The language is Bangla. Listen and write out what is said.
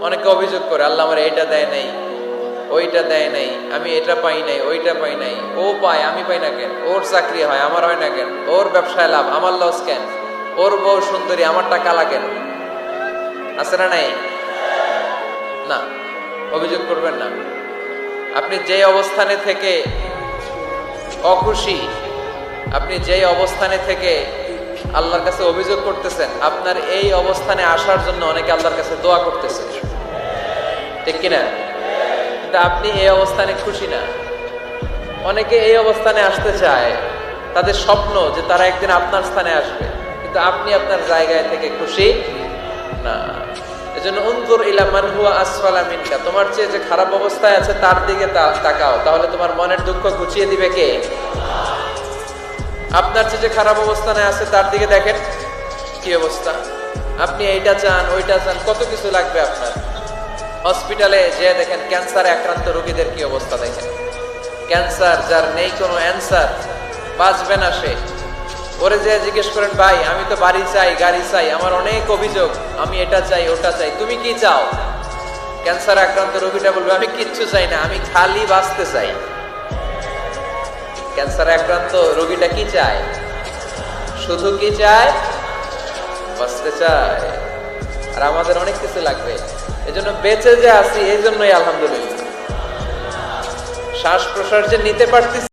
অনেকে অভিযোগ করে, আল্লাহ আমার এটা দেয় নাই, ওইটা দেয় নাই, আমি এটা পাই নাই, ওইটা পাই নাই, ও পায়, আমি পাই না কেন? ওর চাকরি হয়, আমার হয় না কেন? ওর ব্যবসায় লাভ, আমার লস কেন? ওর বউ সুন্দরী আমারটা কালা কেন আছে না নাই? না, অভিযোগ করবেন না। আপনি যে অবস্থানে থেকে অখুশি, আপনি যেই অবস্থানে থেকে আল্লাহর কাছে অভিযোগ করতেছেন, আপনার এই অবস্থানে আসার জন্য অনেকে আল্লাহর কাছে দোয়া করতেছে। ঠিক কিনা? কিন্তু আপনি এই অবস্থানে খুশি না। অনেকে এই অবস্থানে আসতে চায়। তাদের স্বপ্ন যে তারা একদিন আপনার স্থানে আসবে। কিন্তু আপনি আপনার জায়গায় থেকে খুশি না। এজন্য উনজুর ইলা মান হুয়া আসফালা মিনকা। তোমার চেয়ে যে খারাপ অবস্থায় আছে তার দিকে তাকাও। তাহলে তোমার মনের দুঃখ ঘুচিয়ে দিবে কে? আপনার চেয়ে যে খারাপ অবস্থানে আছে তার দিকে দেখেন কি অবস্থা। আপনি এইটা চান, ওইটা চান, কত কিছু লাগবে আপনার? হসপিটালে যে দেখেন ক্যান্সারে আক্রান্ত রোগীদের কি অবস্থা দেখেন। ক্যান্সার যার নেই কোনো অ্যান্সার, বাঁচবে না সে। ওরে যে জিজ্ঞেস করেন, ভাই, আমি তো বাড়ি চাই, গাড়ি চাই, আমার অনেক অভিযোগ, আমি এটা চাই, ওটা চাই, তুমি কি চাও? ক্যান্সার আক্রান্ত রোগীটা বলবে, আমি কিচ্ছু চাই না, আমি খালি বাঁচতে চাই। ক্যান্সার আক্রান্ত রোগীটা কি চায়? শুধু কি চায়? বাঁচতে চায়। আর আমাদের অনেক কিছু লাগবে। এজন্য বেঁচে যে আছি, এই জন্যই আলহামদুলিল্লাহ। শ্বাস প্রশ্বাস যে নিতে পারতেছি